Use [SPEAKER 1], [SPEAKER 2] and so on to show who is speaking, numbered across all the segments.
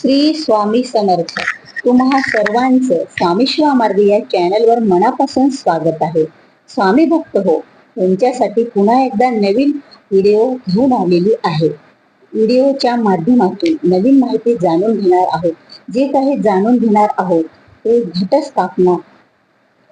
[SPEAKER 1] श्री स्वामी समर्थ. तुम्हा सर्वांचं स्वामी शिवा मार्ग या चॅनलवर मनापासून स्वागत आहे. स्वामी भक्त हो तुमच्यासाठी पुन्हा एकदा नवीन व्हिडिओ घेऊन आलेली आहे. व्हिडिओच्या माध्यमातून नवीन माहिती जाणून घेणार आहोत. जे काही जाणून घेणार आहोत ते घटस्थापना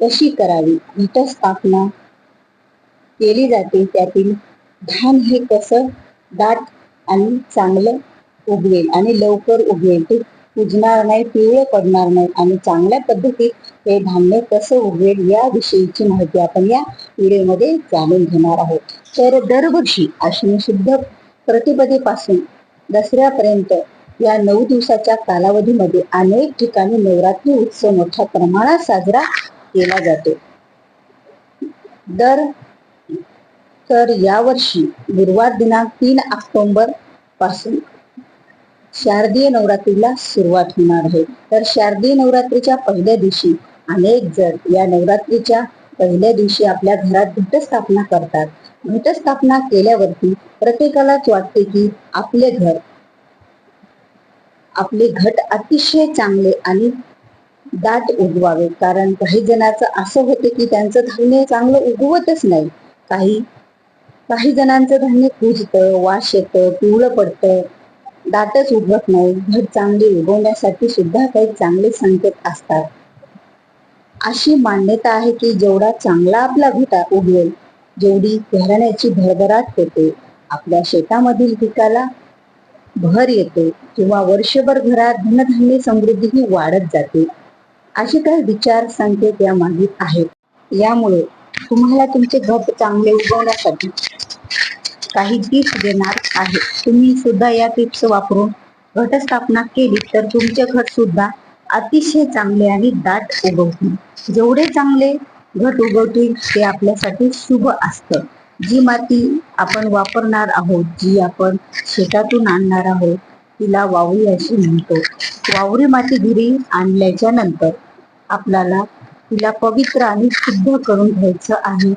[SPEAKER 1] कशी करावी घटस्थापना केली जाते त्यातील धान हे कसं दाट आणि चांगलं उगवेल आणि लवकर उगवेल. ते कुजणार नाही पिवळं पडणार नाही. आणि चांगल्या पद्धतीत हे धान्य कसं उगवेल या विषयीची माहिती आपण या व्हिडिओमध्ये जाणून घेणार आहोत. तर दरवर्षी अश्विनी शुद्ध प्रतिपदेपासून दसऱ्यापर्यंत या नऊ दिवसाच्या कालावधीमध्ये अनेक ठिकाणी नवरात्री उत्सव मोठ्या प्रमाणात साजरा केला जातो. दर तर यावर्षी गुरुवार दिनांक तीन ऑक्टोबरपासून शारदीय नवरात्रीला सुरुवात होणार आहे. तर शारदीय नवरात्रीच्या पहिल्या दिवशी अनेक जण या नवरात्रीच्या पहिल्या दिवशी आपल्या घरात घटस्थापना करतात. घटस्थापना केल्यावरती प्रत्येकालाच वाटते की आपले घर आपले घट अतिशय चांगले आणि दाट उगवावे. कारण काही जणांचं असं होतं की त्यांचं धान्य चांगलं उगवतच नाही. काही काही जणांचं धान्य कुजतं वास येतं पिवळं पडतं. दाटच उगवत नाही. घट चांगली उगवण्यासाठी सुद्धा काही चांगले संकेत असतात. अशी मान्यता आहे की जेवढा चांगला आपला घटा उगवेल जेवढी घराण्याची भरभराट होते आपल्या शेतामधील पिकाला भर येते किंवा वर्षभर घरात धनधान्य समृद्धी ही वाढत जाते. असे काही विचार संकेत या मागे आहेत. यामुळे तुम्हाला तुमचे घट चांगले उगवण्यासाठी काही टिप्स देणार आहे तुम्ही सुद्धा या टिप्स वापरून घटस्थापना केली तर तुमचे घट सुद्धा अतिशय चांगले आणि दाट उगवतील. जेवढे चांगले घट उगवतील ते आपल्यासाठी शुभ असतं. जी माती आपण वापरणार आहोत जी आपण शेतातून आणणार आहोत तिला वावरी अशी म्हणतो. वावरी माती घरी आणल्याच्या नंतर आपल्याला तिला पवित्र आणि शुद्ध करून घ्यायचं आहे.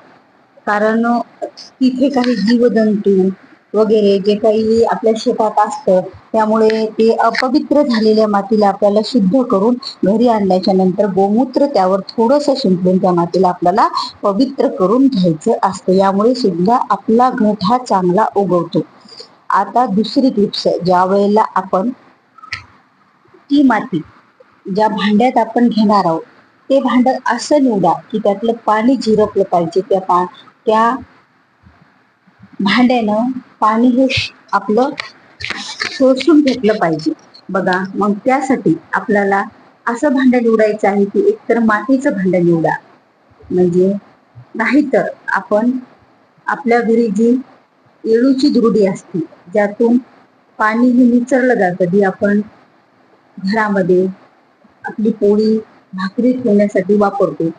[SPEAKER 1] कारण तिथे काही जीवजंतू वगैरे जे काही आपल्या शेतात असतं त्यामुळे ते अपवित्र झालेल्या मातीला आपल्याला शुद्ध करून घरी आणल्याच्या नंतर गोमूत्र त्यावर थोडस शिंपडून त्या मातीला आपल्याला पवित्र करून घ्यायचं असतं. यामुळे सुद्धा आपला घट हा चांगला उगवतो. आता दुसरी टिप्स ज्या वेळेला आपण ती माती ज्या भांड्यात आपण घेणार आहोत ते भांड असं निवडा की त्यातलं पाणी झिरपलं पाहिजे. त्या पा त्या भांड्यानं पाणी हे आपलं शोषून घेतलं पाहिजे. बघा मग त्यासाठी आपल्याला असं भांड निवडायचं आहे की एकतर मातीचं भांड निवडा. म्हणजे नाहीतर आपण आपल्या घरी जी येळूची दुरडी असते ज्यातून पाणी हे निचरलं जातं. जी आपण घरामध्ये आपली पोळी भाकरी ठेवण्यासाठी वापरतो.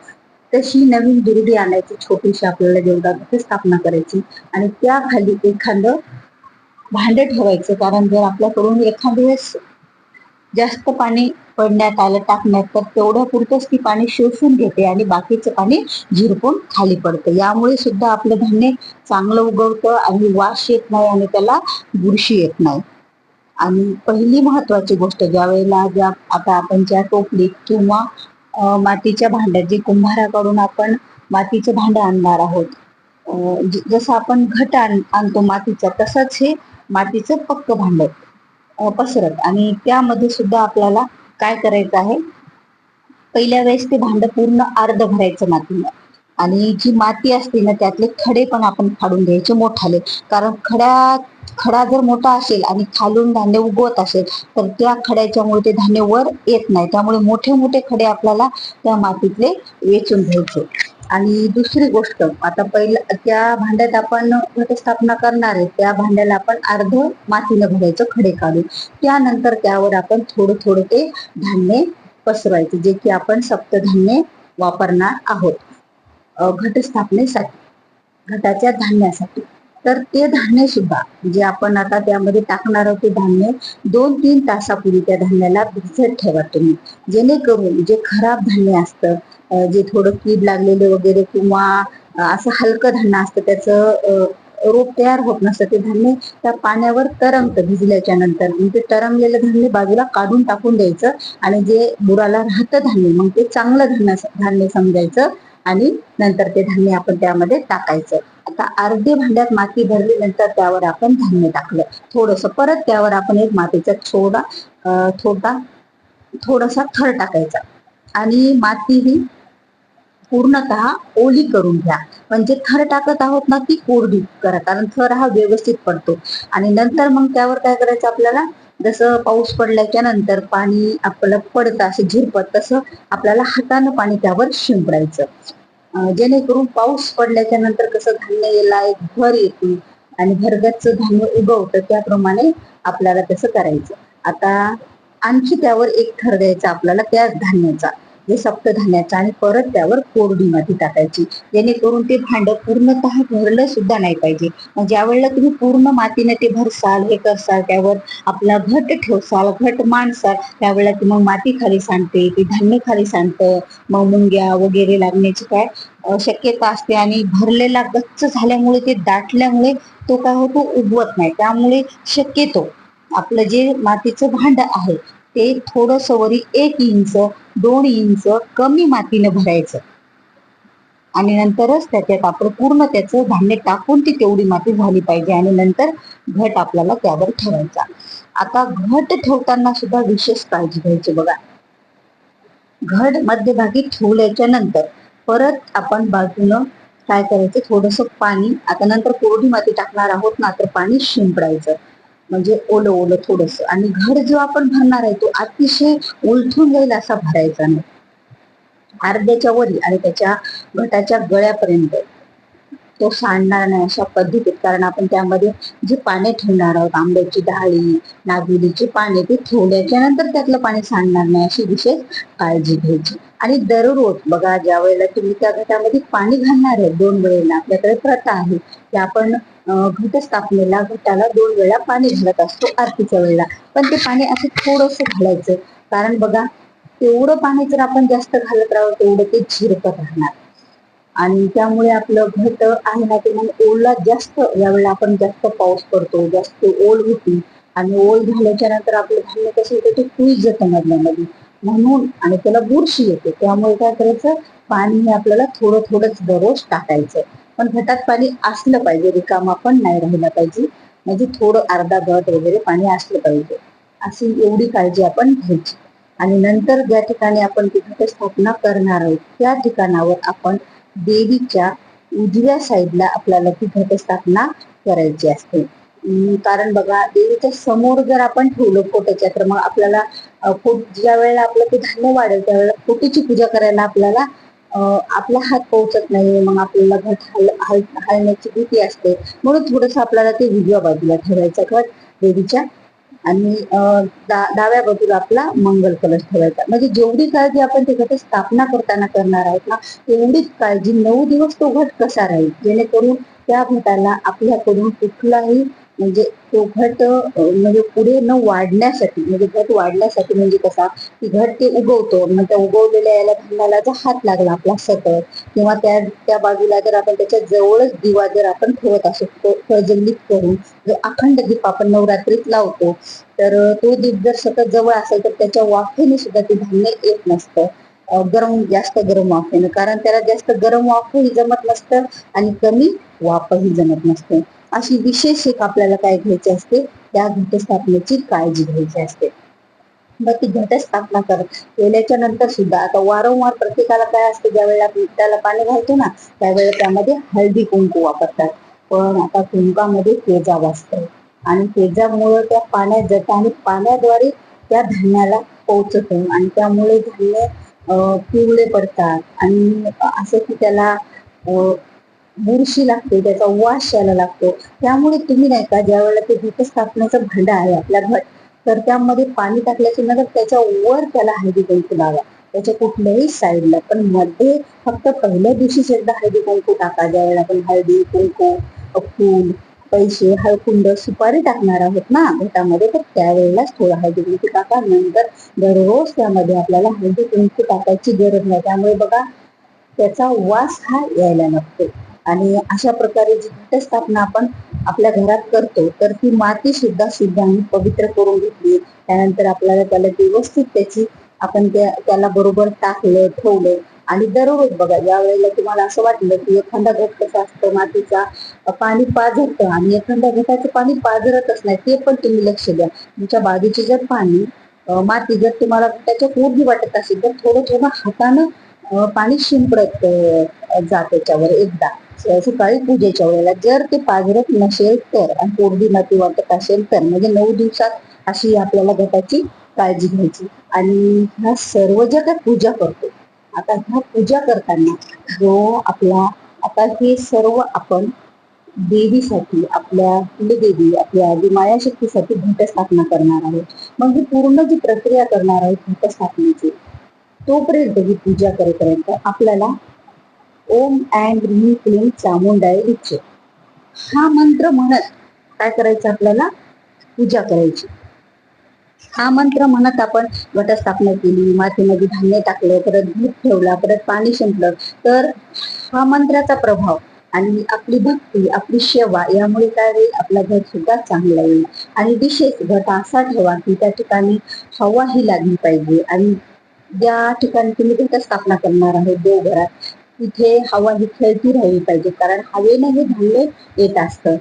[SPEAKER 1] तशी नवीन दुरुडी आणायची छोटीशी आपल्याला जेवढा स्थापना करायची आणि त्या खाली एखादं भांडं ठेवायचं. कारण जर आपल्याकडून एखाद्या वेळेस जास्त पाणी पडण्यात आलं टाकण्यात तर तेवढं पुरतच ती पाणी शोषून घेते आणि बाकीचं पाणी झिरपून खाली पडतं. यामुळे सुद्धा आपलं धान्य चांगलं उगवतं आणि वास येत नाही आणि त्याला बुरशी येत नाही. आणि पहिली महत्वाची गोष्ट ज्या वेळेला ज्या आता आपण ज्या टोपलीत किंवा मातीच्या भांड्यात जे कुंभाराकडून आपण मातीचं भांडं आणणार आहोत. जसं आपण घट आणतो मातीचा तसंच हे मातीचं पक्क भांड पसरत. आणि त्यामध्ये सुद्धा आपल्याला काय करायचं आहे? पहिल्या वेळेस ते भांड पूर्ण अर्ध भरायचं मातीनं आणि जी माती असते ना त्यातले खडे पण आपण फाडून घ्यायचे मोठाले. कारण खड्या खडा जर मोठा असेल आणि खालून धान्य उगवत असेल तर त्या खड्याच्यामुळे ते धान्य वर येत नाही. त्यामुळे मोठे मोठे खडे आपल्याला त्या मातीतले वेचून घ्यायचे. आणि दुसरी गोष्ट आता पहिलं त्या भांड्यात आपण घटस्थापना करणार आहे त्या भांड्याला आपण अर्ध मातीनं भरायचं खडे काढून त्यानंतर त्यावर आपण थोडं थोडं ते धान्य पसरवायचे जे की आपण सप्तधान्य वापरणार आहोत घटस्थापनेसाठी घटाच्या धान्यासाठी. तर ते धान्य सुद्धा जे आपण आता त्यामध्ये टाकणार आहोत ते धान्य दोन तीन तासापूर्वी त्या धान्याला भिजत ठेवा तुम्ही. जेणेकरून जे खराब धान्य असतं जे थोडं कीड लागलेलं वगैरे किंवा असं हलकं धान्य असतं त्याचं रोप तयार होत नसतं ते धान्य त्या पाण्यावर तरंगतं. भिजल्याच्या नंतर मग ते तरंगलेलं धान्य बाजूला काढून टाकून द्यायचं आणि जे बुराला राहतं धान्य मग ते चांगलं धान्य धान्य समजायचं. आणि नंतर ते धान्य आपण त्यामध्ये टाकायचं. आता अर्धे भांड्यात माती भरली नंतर त्यावर आपण धान्य टाकलं. थोडस परत त्यावर आपण एक मातीचा छोडा थोडा थोडासा थर टाकायचा. आणि माती ही पूर्णतः ओली करून घ्या. म्हणजे थर टाकत आहोत ना ती कोरडी करा कारण थर हा व्यवस्थित पडतो. आणि नंतर मग त्यावर काय करायचं आपल्याला? जसं पाऊस पडल्याच्या नंतर पाणी आपलं पडतं असं झिरपत तसं आपल्याला हातानं पाणी त्यावर शिंपडायचं. जेणेकरून पाऊस पडल्याच्या नंतर कसं धान्य याला एक भर येते आणि भरगतच धान्य उगवतं त्याप्रमाणे आपल्याला तसं करायचं. आता आणखी त्यावर एक थर द्यायचा आपल्याला त्या धान्याचा. हे सप्त धान्याचं आणि परत त्यावर कोरडी माती टाकायची. जेणेकरून ते भांड पूर्णतः भरलं सुद्धा नाही पाहिजे. म्हणजे मग ज्या वेळेला तुम्ही पूर्ण मातीने ते भरसाल हे करसाल त्यावर आपला घट ठेवसाल घट मांडसाल त्यावेळेला ती मग माती खाली सांडते ते धान्य खाली सांडतं मग मुंग्या वगैरे लागण्याची काय शक्यता असते आणि भरलेला गच्च झाल्यामुळे ते दाटल्यामुळे तो काय होतो उगवत नाही. त्यामुळे शक्यतो आपलं जे मातीचं भांड आहे ते थोडस वरी एक इंच दोन इंच कमी मातीने भरायचं. आणि नंतरच त्याच्यात आपण पूर्ण त्याचं धान्य टाकून ती तेवढी माती झाली पाहिजे आणि नंतर घट आपल्याला त्यावर ठेवायचा. आता घट ठेवताना सुद्धा विशेष काळजी घ्यायची बघा. घट मध्यभागी ठेवल्याच्या नंतर परत आपण बाजूनं काय करायचं? थोडस पाणी आता नंतर कोरडी माती टाकणार आहोत ना तर पाणी शिंपडायचं. म्हणजे ओलं ओलं थोडस. आणि घर जो आपण भरणार आहे तो अतिशय उलथून जाईल असा भरायचा नाही. अर्ध्याच्या वरी आणि त्याच्या घटाच्या गळ्यापर्यंत. तो सांडणार नाही अशा पद्धतीत कारण आपण त्यामध्ये जे पाने ठेवणार आहोत आंब्याची डाळी नागुलीची पाने ते ठेवल्याच्या नंतर त्यातलं पाणी सांडणार नाही अशी विशेष काळजी घ्यायची. आणि दररोज बघा ज्या वेळेला तुम्ही त्या घटामध्ये पाणी घालणार आहे दोन वेळेला आपल्याकडे प्रथा आहे की आपण घट स्थापनेला घटाला दोन वेळा पाणी घालत असतो आरतीच्या वेळेला. पण ते पाणी असं थोडस घालायचं. कारण बघा तेवढं पाणी जर आपण जास्त घालत राहू तेवढं ते झिरपत राहणार. आणि त्यामुळे आपलं घट आहे ना ते मग ओला जास्त यावेळेला आपण जास्त पाऊस पडतो जास्त ओल होती. आणि ओल झाल्याच्यानंतर आपलं धान्य कसं होतं ते कुई जातं मधल्यामध्ये. म्हणून आणि त्याला बुरशी येते. त्यामुळे काय करायचं? पाणी हे आपल्याला थोडं थोडंच दररोज टाकायचं. पण घटात पाणी असलं पाहिजे. रिकामा पण नाही राहिला पाहिजे. म्हणजे थोडं अर्धा घट वगैरे पाणी असलं पाहिजे. अशी एवढी काळजी आपण घ्यायची. आणि नंतर ज्या ठिकाणी आपण ती घटस्थापना करणार आहोत त्या ठिकाणावर आपण देवीच्या उजव्या साईडला आपल्याला ती घटस्थापना करायची असते. कारण बघा देवीच्या समोर जर आपण ठेवलं फोटोच्या तर मग आपल्याला ज्या वेळेला आपलं ते धान्य वाढेल त्यावेळेला फोटोची पूजा करायला आपल्याला आपला हात पोहोचत नाही मग आपल्याला घट हल हल हलण्याची भीती असते. म्हणून थोडस आपल्याला ते उजव्या बाजूला ठेवायचं घट देवीच्या. आणि डाव्या बाजूला आपला मंगल कलश ठेवायचा. म्हणजे जेवढी काळजी आपण ते घट स्थापना करताना करणार आहोत ना तेवढीच काळजी नऊ दिवस तो घट कसा राहील? जेणेकरून त्या घटाला आपल्याकडून कुठलाही म्हणजे तो घट म्हणजे पुढे न वाढण्यासाठी म्हणजे घट वाढण्यासाठी म्हणजे कसा की घट ते उगवतो. मग त्या उगवलेल्या याला धान्याला जर हात लागला आपला सतत किंवा त्या त्या बाजूला जर आपण त्याच्या जवळच दिवा जर आपण ठेवत असो प्रज्वलित करून जो अखंड दीप आपण नवरात्रीत लावतो तर तो दीप जर सतत जवळ असेल तर त्याच्या वाफेने सुद्धा ते धान्य येत नसतं. गरम जास्त गरम वाफेनं. कारण त्याला जास्त गरम वाफही जमत नसतं आणि कमी वाफही जमत नसतं. अशी विशेष एक आपल्याला काय घ्यायची असते त्या घटस्थापनेची काळजी घ्यायची असते. मग ती घटस्थापना करत केल्याच्यानंतर सुद्धा आता वारंवार प्रत्येकाला काय असते ज्या वेळेला त्याला पाणी घालतो ना त्यावेळेला त्यामध्ये हळदी कुंकू वापरतात. पण आता कुंकामध्ये तेजाब असतं आणि तेजामुळे त्या पाण्यात जातं आणि पाण्याद्वारे त्या धान्याला पोचतो आणि त्यामुळे धान्य पिवळे पडतात. आणि असं की त्याला बुरशी लागते त्याचा वास यायला लागतो. त्यामुळे तुम्ही नाही का ज्या वेळेला ते घटस्थापनेचं भांड आहे आपला घट तर त्यामध्ये पाणी टाकल्याच्या नंतर त्याच्या वर त्याला हळदी कुंकू लावा. त्याच्या कुठल्याही साईडला पण मध्ये फक्त पहिल्या दिवशीच एकदा हळदी कुंकू टाका. ज्यावेळेला आपण हळदी कुंकू फूल पैसे हळकुंड सुपारी टाकणार आहोत ना घटामध्ये तर त्यावेळेलाच थोडा हळदी कुंकू टाका. नंतर दररोज त्यामध्ये आपल्याला हळदी कुंकू टाकायची गरज नाही. त्यामुळे बघा त्याचा वास हा यायला नसतो आणि अशा प्रकारे जी घटस्थापना आपण आपल्या घरात करतो तर ती माती सुद्धा शुद्ध आणि पवित्र करून घेतली त्यानंतर आपल्याला त्याला व्यवस्थित त्याची आपण त्या त्याला बरोबर टाकलं ठेवलं आणि दररोज बघा ज्या वेळेला तुम्हाला असं वाटलं की एखादा घट कसा असतं मातीचा पाणी पाझरतं आणि एखाद्या घटाचं पाणी पाझरतच नाही ते पण तुम्ही लक्ष द्या. तुमच्या बाजूचे जर पाणी माती जर तुम्हाला त्याच्या पूर्वी वाटत असेल तर थोडं थोडं हातानं पाणी शिंपडत अं, जा त्याच्यावर एकदा सकाळी पूजेच्या वेळेला जर ते पाजरत नसेल तर आणि कोरडी माती वाटत असेल तर म्हणजे नऊ दिवसात अशी आपल्याला घटाची काळजी घ्यायची. आणि ह्या सर्व ज्या काही पूजा करतो. आता ह्या पूजा करताना जो आपला आता हे सर्व आपण देवीसाठी आपल्या कुलदेवी आपल्या आधी मायाशक्तीसाठी घटस्थापना करणार आहोत. मग ही पूर्ण जी प्रक्रिया करणार आहोत घटस्थापनेची तोपर्यंत ही पूजा करेपर्यंत आपल्याला ओम अँड ह्रीम क्लीम चामुंडाय इच्छे हा मंत्र म्हणत काय करायचं आपल्याला? पूजा करायची. हा मंत्र म्हणत आपण घटस्थापना केली मातीमध्ये धान्य टाकलं परत दूध ठेवला परत पाणी शिंपलं तर हा मंत्राचा प्रभाव आणि आपली भक्ती आपली सेवा यामुळे काय होईल? आपला घर सुद्धा चांगला येईल. आणि विशेष घट असा ठेवा की त्या ठिकाणी हवा ही लागली पाहिजे. आणि ज्या ठिकाणी तुम्ही घटस्थापना करणार आहे देवघरात तिथे हवा ही खेळती राहिली पाहिजे. कारण हवेने हे धान्य येत असतं.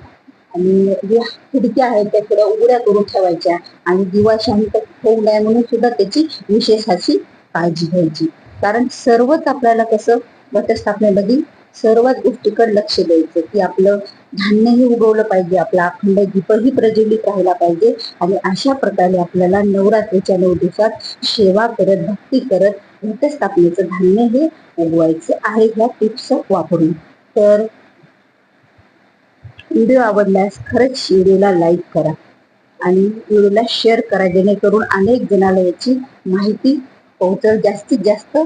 [SPEAKER 1] आणि ज्या खिडक्या आहेत त्या थोड्या उघड्या करून ठेवायच्या. आणि दिवा शांत होऊ नये म्हणून सुद्धा त्याची विशेष अशी काळजी घ्यायची. कारण सर्वच आपल्याला कसं घटस्थापनेमध्ये सर्वच गोष्टीकडे लक्ष द्यायचं की आपलं धान्यही उगवलं पाहिजे आपला अखंड दीपही प्रज्वलित राहिला पाहिजे. आणि अशा प्रकारे आपल्याला नवरात्रीच्या नऊ दिवसात सेवा करत भक्ती करत घटस्थापनेचं धान्य हे उगवायचं आहे ह्या टिप्स वापरून. तर व्हिडिओ आवडल्यास खरंच व्हिडिओला लाईक करा आणि व्हिडिओला शेअर करा जेणेकरून अनेक जणाला याची माहिती पोहोचल. जास्तीत जास्त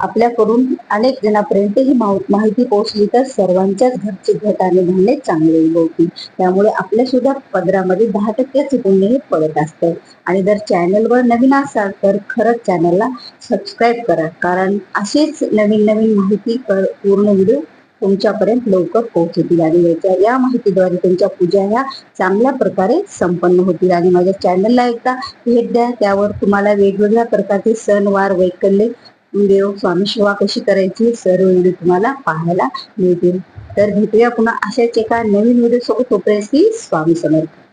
[SPEAKER 1] आपल्याकडून अनेक जणांपर्यंत ही माहिती पोहोचली तर सर्वांच्याच घरचे घट आणि धान्य चांगले होते त्यामुळे आपल्या सुद्धा पदरामध्ये दहा टक्के पुण्य हे पडत असतं. आणि जर चॅनलवर नवीन असाल तर खरंच चॅनलला सबस्क्राईब करा. कारण अशीच नवीन नवीन माहिती पूर्ण व्हिडिओ तुमच्यापर्यंत लवकर पोहोचतील. आणि याच्या या माहितीद्वारे तुमच्या पूजा ह्या चांगल्या प्रकारे संपन्न होतील. आणि माझ्या चॅनलला एकदा भेट द्या. त्यावर तुम्हाला वेगवेगळ्या प्रकारचे सण वार वैकल्य देव स्वामी सेवा कशी करायची सर्व व्हिडिओ तुम्हाला पाहायला मिळतील. तर भेटूया पुन्हा अशाच एका नवीन व्हिडिओ सोबत तोपर्यंत स्वामी समर्थ.